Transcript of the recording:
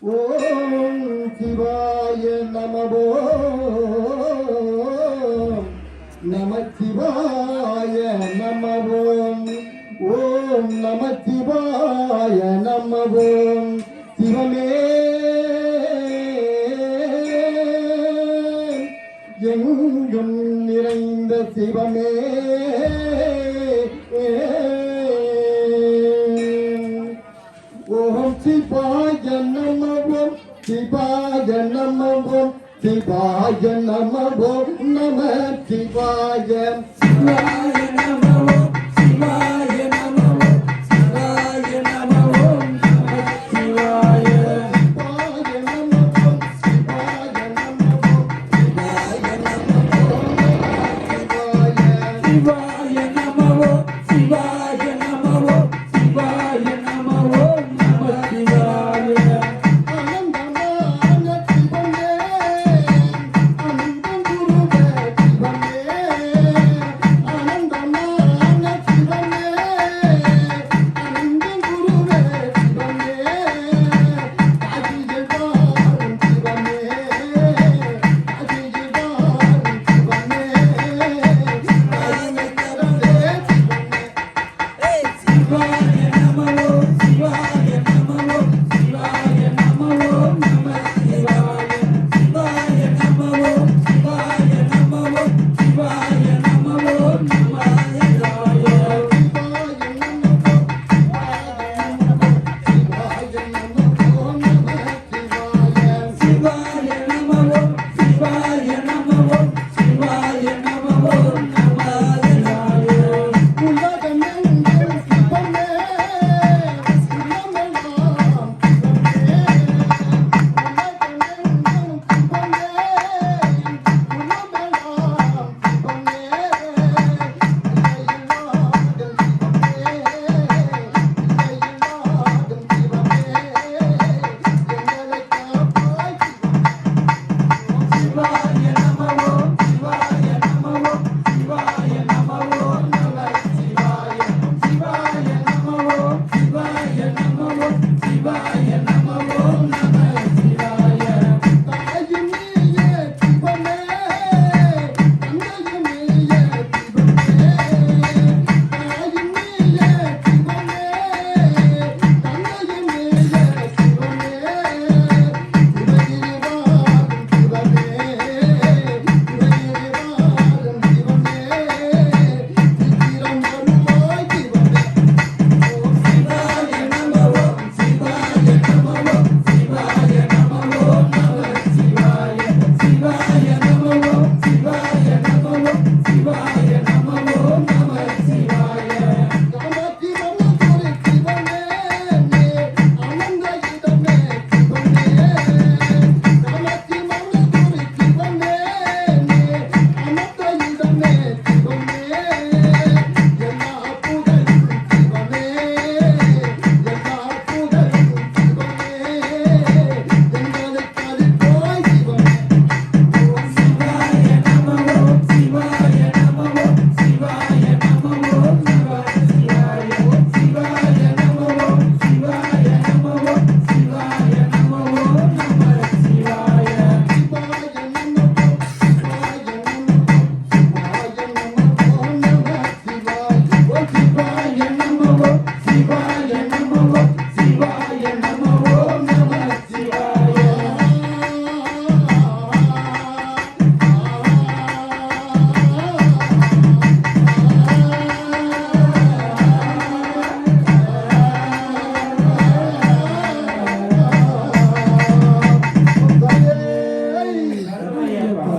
ஓம் சிவாய நமவோ. நமச்சிவாய நமவோம் ஓம் நமச்சிவாய நமவோம் சிவமே. எங்கும் நிறைந்த சிவமே. சிவாய நமவோம் சிவாய நமவோம் சிவாய நமவோம் நம சிவாய சிவாய